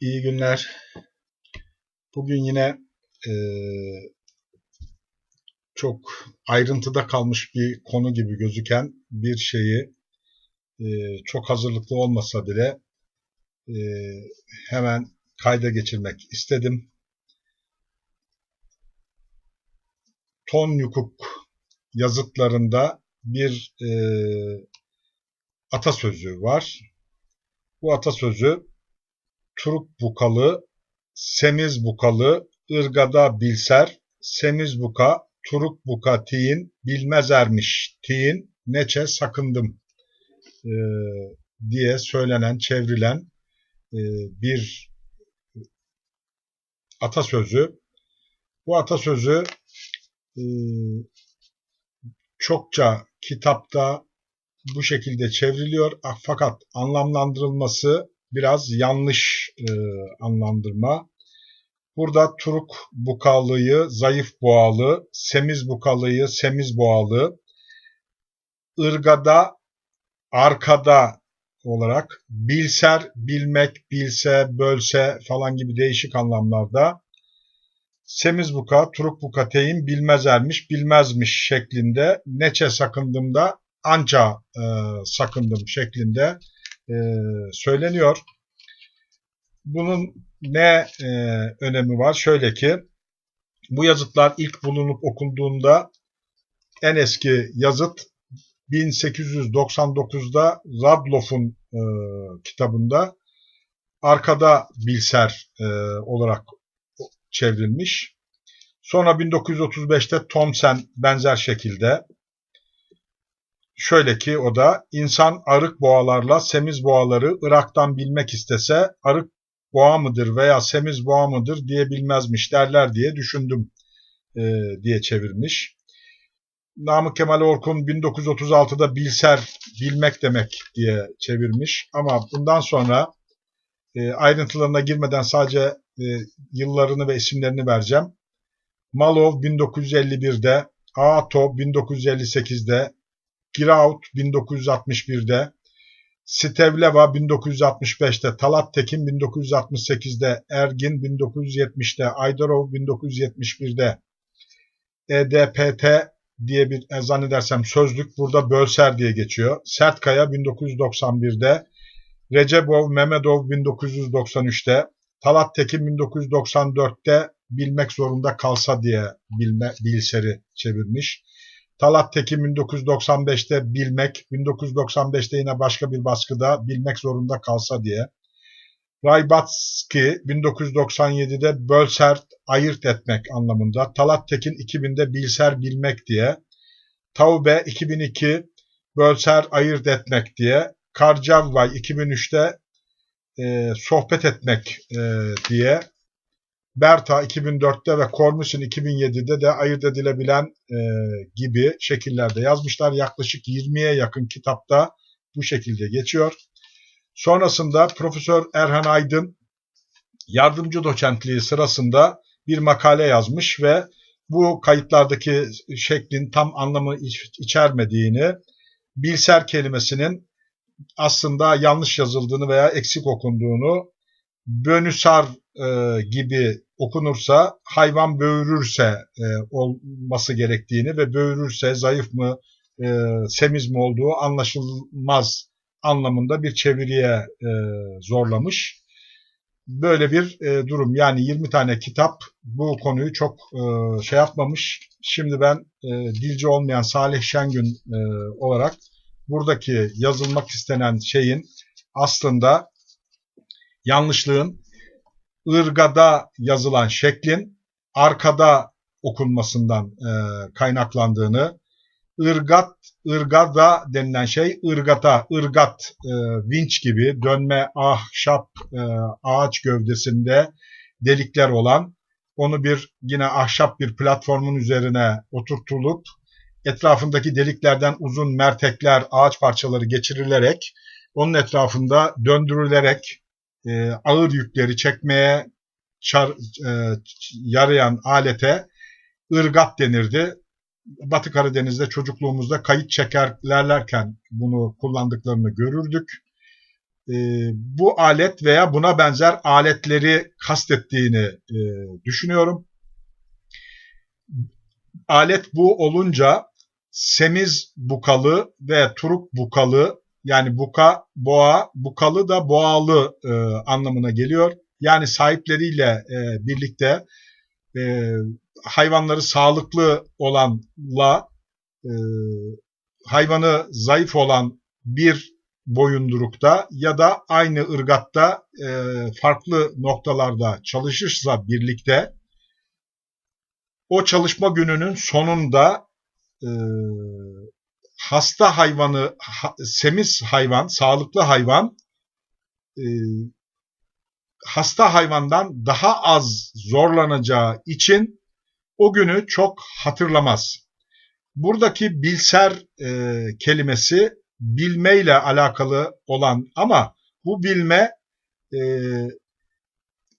İyi günler. Bugün yine e, çok ayrıntıda kalmış bir konu gibi gözüken bir şeyi e, çok hazırlıklı olmasa bile e, hemen kayda geçirmek istedim. Ton Yukuk yazıtlarında bir e, atasözü var. Bu atasözü Turuk bukalı, semiz bukalı, ırgada bilser, semiz buka, turuk buka tiyin, bilmez ermiş, tiyin, neçe sakındım e, diye söylenen, çevrilen e, bir atasözü. Bu atasözü e, çokça kitapta bu şekilde çevriliyor fakat anlamlandırılması biraz yanlış e, anlandırma. Burada turuk bukalıyı zayıf boğalı, semiz bukalıyı semiz boğalı, ırgada arkada olarak bilser, bilmek, bilse, bölse falan gibi değişik anlamlarda semiz buka, turuk buka teyin bilmez ermiş, bilmezmiş şeklinde neçe sakındımda anca e, sakındım şeklinde e, söyleniyor. Bunun ne e, önemi var? Şöyle ki bu yazıtlar ilk bulunup okunduğunda en eski yazıt 1899'da Radloff'un e, kitabında arkada bilser e, olarak çevrilmiş. Sonra 1935'te Thomsen benzer şekilde Şöyle ki o da insan arık boğalarla semiz boğaları Irak'tan bilmek istese arık boğa mıdır veya semiz boğa mıdır diye bilmezmiş derler diye düşündüm e, diye çevirmiş. Namık Kemal Orkun 1936'da bilser bilmek demek diye çevirmiş ama bundan sonra e, ayrıntılarına girmeden sadece e, yıllarını ve isimlerini vereceğim. Malov 1951'de, Aato 1958'de, Giraut 1961'de, Stevleva 1965'te, Talat Tekin 1968'de, Ergin 1970'te, Aydarov 1971'de, EDPT diye bir e, zannedersem sözlük burada Bölser diye geçiyor. Sertkaya 1991'de, Recepov Memedov 1993'te, Talat Tekin 1994'te bilmek zorunda kalsa diye bilme, bilseri çevirmiş. Talat Tekin 1995'te bilmek, 1995'te yine başka bir baskıda bilmek zorunda kalsa diye. Raybatski 1997'de bölser ayırt etmek anlamında. Talat Tekin 2000'de bilser bilmek diye. Taube 2002 bölser ayırt etmek diye. Karcavvay 2003'te e, sohbet etmek e, diye. Berta 2004'te ve Cornus'un 2007'de de ayırt edilebilen e, gibi şekillerde yazmışlar. Yaklaşık 20'ye yakın kitapta bu şekilde geçiyor. Sonrasında Profesör Erhan Aydın yardımcı doçentliği sırasında bir makale yazmış ve bu kayıtlardaki şeklin tam anlamı içermediğini, bilser kelimesinin aslında yanlış yazıldığını veya eksik okunduğunu, bönüsar e, gibi okunursa hayvan böğürürse e, olması gerektiğini ve böğürürse zayıf mı e, semiz mi olduğu anlaşılmaz anlamında bir çeviriye e, zorlamış. Böyle bir e, durum yani 20 tane kitap bu konuyu çok e, şey yapmamış. Şimdi ben e, dilci olmayan Salih Şengün e, olarak buradaki yazılmak istenen şeyin aslında yanlışlığın ırgada yazılan şeklin arkada okunmasından e, kaynaklandığını, ırgat, ırgada denilen şey ırgata, ırgat, e, vinç gibi dönme ahşap e, ağaç gövdesinde delikler olan, onu bir yine ahşap bir platformun üzerine oturtulup etrafındaki deliklerden uzun mertekler, ağaç parçaları geçirilerek onun etrafında döndürülerek e, ağır yükleri çekmeye çar, e, yarayan alete ırgat denirdi. Batı Karadeniz'de çocukluğumuzda kayıt çekerlerlerken bunu kullandıklarını görürdük. e, bu alet veya buna benzer aletleri kastettiğini e, düşünüyorum. Alet bu olunca semiz bukalı ve turuk bukalı yani buka, boğa, bukalı da boğalı e, anlamına geliyor. Yani sahipleriyle e, birlikte e, hayvanları sağlıklı olanla e, hayvanı zayıf olan bir boyundurukta ya da aynı ırgatta e, farklı noktalarda çalışırsa birlikte o çalışma gününün sonunda e, hasta hayvanı, ha, semiz hayvan, sağlıklı hayvan e, hasta hayvandan daha az zorlanacağı için o günü çok hatırlamaz. Buradaki bilser e, kelimesi bilmeyle alakalı olan ama bu bilme e,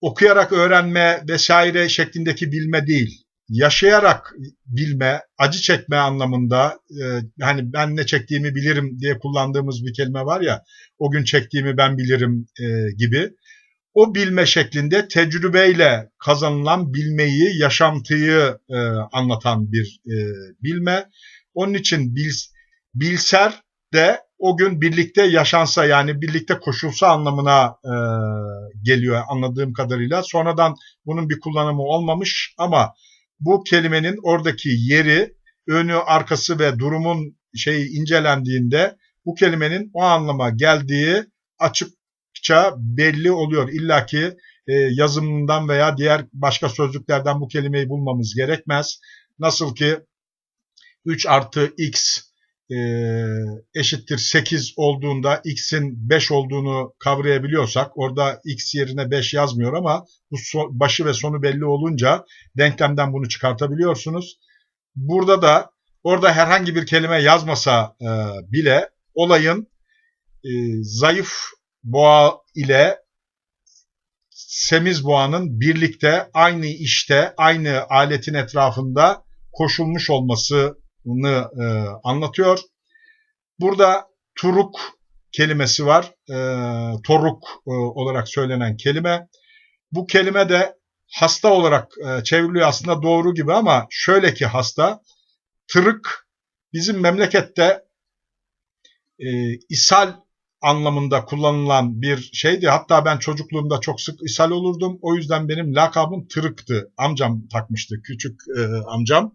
okuyarak öğrenme vesaire şeklindeki bilme değil. Yaşayarak bilme, acı çekme anlamında e, hani ben ne çektiğimi bilirim diye kullandığımız bir kelime var ya o gün çektiğimi ben bilirim e, gibi. O bilme şeklinde tecrübeyle kazanılan bilmeyi, yaşantıyı e, anlatan bir e, bilme. Onun için bil, bilser de o gün birlikte yaşansa yani birlikte koşulsa anlamına e, geliyor anladığım kadarıyla. Sonradan bunun bir kullanımı olmamış ama bu kelimenin oradaki yeri, önü, arkası ve durumun şeyi incelendiğinde bu kelimenin o anlama geldiği açıkça belli oluyor. İlla ki e, yazımından veya diğer başka sözlüklerden bu kelimeyi bulmamız gerekmez. Nasıl ki 3 artı x e, eşittir 8 olduğunda x'in 5 olduğunu kavrayabiliyorsak orada x yerine 5 yazmıyor ama bu so, başı ve sonu belli olunca denklemden bunu çıkartabiliyorsunuz. Burada da orada herhangi bir kelime yazmasa e, bile olayın e, zayıf boğa ile semiz boğanın birlikte aynı işte aynı aletin etrafında koşulmuş olması e, anlatıyor. Burada turuk kelimesi var. E, toruk e, olarak söylenen kelime. Bu kelime de hasta olarak e, çevriliyor aslında doğru gibi ama şöyle ki hasta tırık bizim memlekette e, ishal anlamında kullanılan bir şeydi. Hatta ben çocukluğumda çok sık ishal olurdum. O yüzden benim lakabım tırıktı. Amcam takmıştı, küçük e, amcam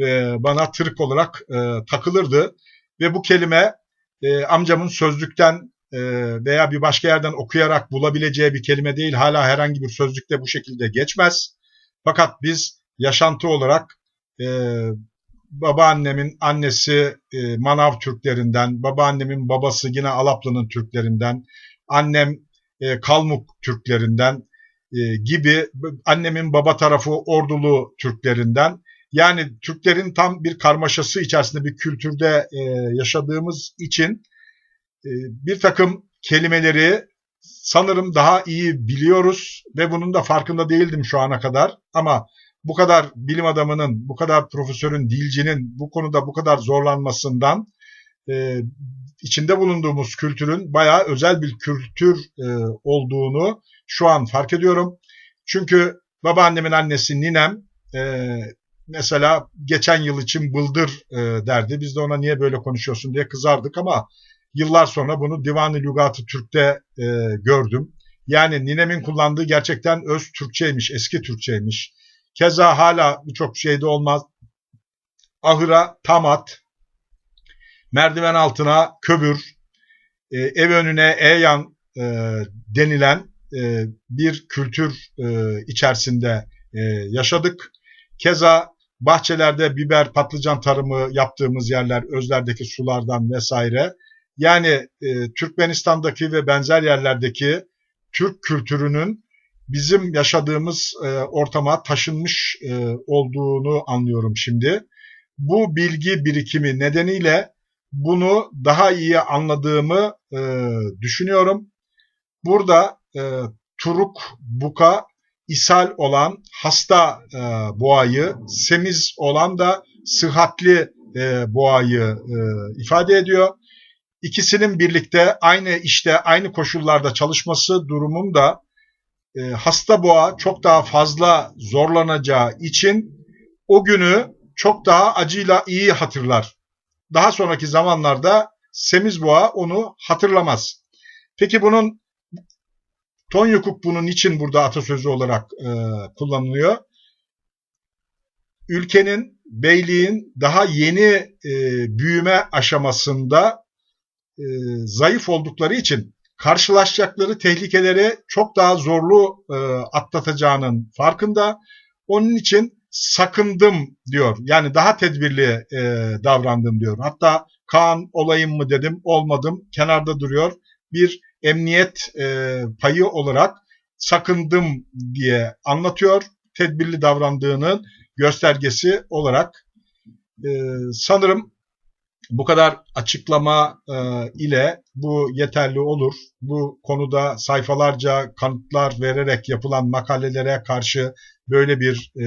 e, bana tırk olarak e, takılırdı. Ve bu kelime e, amcamın sözlükten e, veya bir başka yerden okuyarak bulabileceği bir kelime değil. Hala herhangi bir sözlükte bu şekilde geçmez. Fakat biz yaşantı olarak e, babaannemin annesi e, Manav Türklerinden, babaannemin babası yine Alaplı'nın Türklerinden, annem e, Kalmuk Türklerinden e, gibi annemin baba tarafı Ordulu Türklerinden yani Türklerin tam bir karmaşası içerisinde bir kültürde e, yaşadığımız için e, bir takım kelimeleri sanırım daha iyi biliyoruz ve bunun da farkında değildim şu ana kadar. Ama bu kadar bilim adamının, bu kadar profesörün, dilcinin bu konuda bu kadar zorlanmasından e, içinde bulunduğumuz kültürün bayağı özel bir kültür e, olduğunu şu an fark ediyorum. Çünkü babaannemin annesi ninem e, mesela geçen yıl için bıldır e, derdi. Biz de ona niye böyle konuşuyorsun diye kızardık ama yıllar sonra bunu Divan-ı Lügat-ı Türk'te e, gördüm. Yani ninemin kullandığı gerçekten öz Türkçeymiş, eski Türkçeymiş. Keza hala birçok şeyde olmaz. Ahıra tamat, merdiven altına köbür, e, ev önüne eyan e, denilen e, bir kültür e, içerisinde e, yaşadık. Keza bahçelerde biber, patlıcan tarımı yaptığımız yerler, özlerdeki sulardan vesaire. Yani e, Türkmenistan'daki ve benzer yerlerdeki Türk kültürünün bizim yaşadığımız e, ortama taşınmış e, olduğunu anlıyorum şimdi. Bu bilgi birikimi nedeniyle bunu daha iyi anladığımı e, düşünüyorum. Burada e, Turuk, Buka ishal olan hasta e, boğayı, semiz olan da sıhhatli e, boğayı e, ifade ediyor. ikisinin birlikte aynı işte aynı koşullarda çalışması durumunda e, hasta boğa çok daha fazla zorlanacağı için o günü çok daha acıyla iyi hatırlar. Daha sonraki zamanlarda semiz boğa onu hatırlamaz. Peki bunun Tonyukuk bunun için burada atasözü olarak e, kullanılıyor? Ülkenin, beyliğin daha yeni e, büyüme aşamasında e, zayıf oldukları için karşılaşacakları tehlikeleri çok daha zorlu e, atlatacağının farkında. Onun için sakındım diyor. Yani daha tedbirli e, davrandım diyor. Hatta Kaan olayım mı dedim olmadım kenarda duruyor. Bir emniyet e, payı olarak sakındım diye anlatıyor. Tedbirli davrandığının göstergesi olarak. E, sanırım bu kadar açıklama e, ile bu yeterli olur. Bu konuda sayfalarca kanıtlar vererek yapılan makalelere karşı böyle bir e,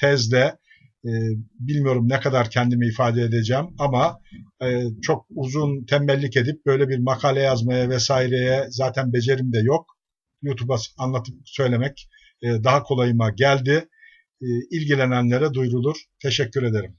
tezle e, bilmiyorum ne kadar kendimi ifade edeceğim ama e, çok uzun tembellik edip böyle bir makale yazmaya vesaireye zaten becerim de yok. YouTube'a anlatıp söylemek e, daha kolayıma geldi. E, ilgilenenlere duyurulur. Teşekkür ederim.